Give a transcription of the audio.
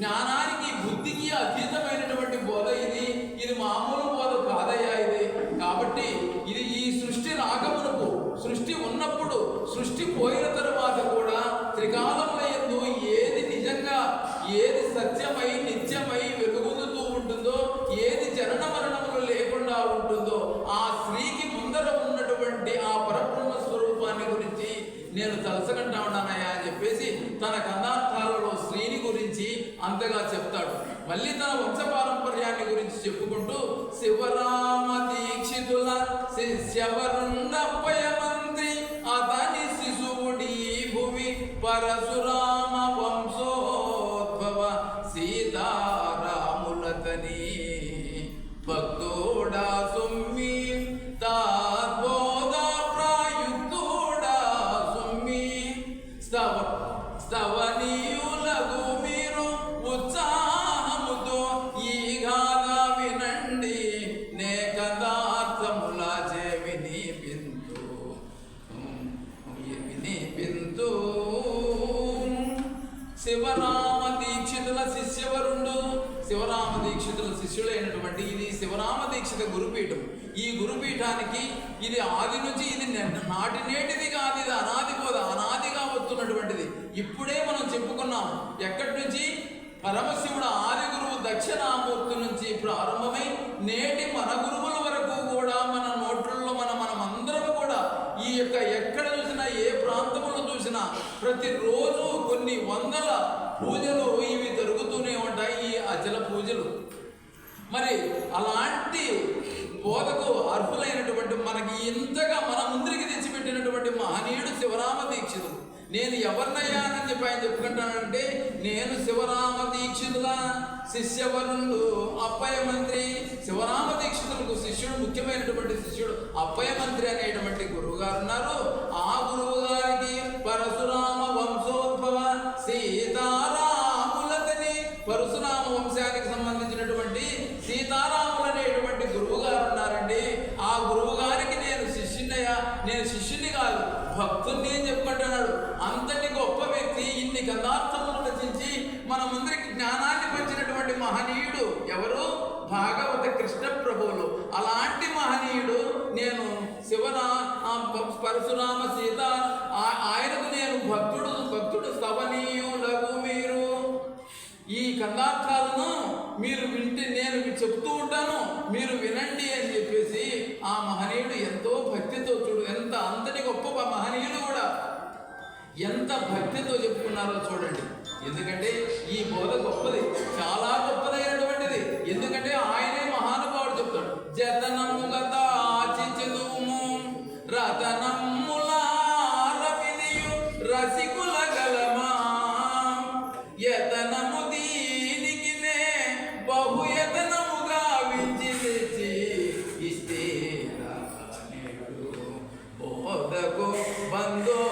జ్ఞానానికి బుద్ధికి అతీతమైనటువంటి బోధ ఇది. ఇది మామూలు బోధ కాదయ్యా ఇది. కాబట్టి ఇది ఈ సృష్టి రాకమునకు సృష్టి ఉన్నప్పుడు సృష్టి పోయిన తరువాత కూడా త్రికాలములందు ఏది నిజంగా ఏది సత్యమై నిత్యమై వెలుగుతూ ఉంటుందో ఏది జనన మరణములు లేకుండా ఉంటుందో ఆ స్త్రీకి ముందర ఉన్నటువంటి ఆ పరబ్రహ్మ స్వరూపాన్ని గురించి నేను తలసగంటా ఉన్నానయ్యా అని చెప్పేసి తన కథార్థాలలో అంతగా చెప్తాడు. మళ్ళీ తన వంశపారంపర్యాన్ని గురించి చెప్పుకుంటూ శివరామ దీక్షితుల శిష్యవరుండపయ మంత్రి అతని శిశువుడి భువి పరశురామ వంశోద్భవ సీతారాములతని భక్తోడా సొమ్మి శివరామ దీక్షితుల శిష్యులైనటువంటి ఇది శివరామ దీక్షిత గురుపీఠం. ఈ గురుపీఠానికి ఇది ఆది నుంచి ఇది నాటి నేటిది కాదు ఇది అనాది బోధ అనాదిగా వస్తున్నటువంటిది. ఇప్పుడే మనం చెప్పుకున్నాం ఎక్కడి నుంచి? పరమశివుడు ఆది గురువు దక్షిణామూర్తి నుంచి ప్రారంభమై నేటి మన గురువుల వరకు కూడా మన నోట్లలో మన మనం అందరం కూడా ఈ యొక్క ఎక్కడ చూసినా ఏ ప్రాంతంలో చూసినా ప్రతిరోజు కొన్ని వందల పూజలు ఇవి జరుగుతూనే ఉంటాయి ఈ అచల పూజలు మరి అలాంటి బోధకు అర్హులైనటువంటి మనకి ఇంతగా మన ముందరికి తెచ్చిపెట్టినటువంటి మహనీయుడు శివరామ దీక్షితుడు. నేను ఎవరినయ్యానని చెప్పి ఆయన చెప్పుకుంటానంటే నేను శివరామ దీక్షితుల శిష్యవరుణుడు అప్పయ మంత్రి. శివరామ దీక్షితులకు శిష్యుడు ముఖ్యమైనటువంటి శిష్యుడు అప్పయ మంత్రి అనేటువంటి గురువు గారు ఉన్నారు పరశురామ వంశానికి సంబంధించినటువంటి సీతారాములు అనేటువంటి గురువు గారు ఉన్నారండి. ఆ గురువు గారికి నేను శిష్యున్నయ్యా నేను శిష్యుని కాదు భక్తుడిని అని చెప్పుకుంటున్నాడు అంతటి గొప్ప వ్యక్తి ఇన్ని కథార్థములు రచించి మన ముందరికి జ్ఞానాన్ని పంచినటువంటి మహనీయుడు ఎవరు? భాగవత కృష్ణ ప్రభువులు. అలాంటి మహనీయుడు నేను శివరా పరశురామ సీత కథార్థాలను మీరు వింటే నేను మీకు చెప్తూ ఉంటాను మీరు వినండి అని చెప్పేసి ఆ మహనీయుడు ఎంతో భక్తితో చూడు ఎంత అంతటి గొప్ప మహనీయుడు కూడా. ఎంత భక్తితో చెప్పుకున్నారో చూడండి. ఎందుకంటే ఈ బోధ గొప్పది చాలా గొప్పదైనటువంటిది. ఎందుకంటే ఆయనే మహానుభావుడు చెప్తాడు జతనము గత ఆచిచెదుము రతనముల బోధకు బందోబస్తౌరా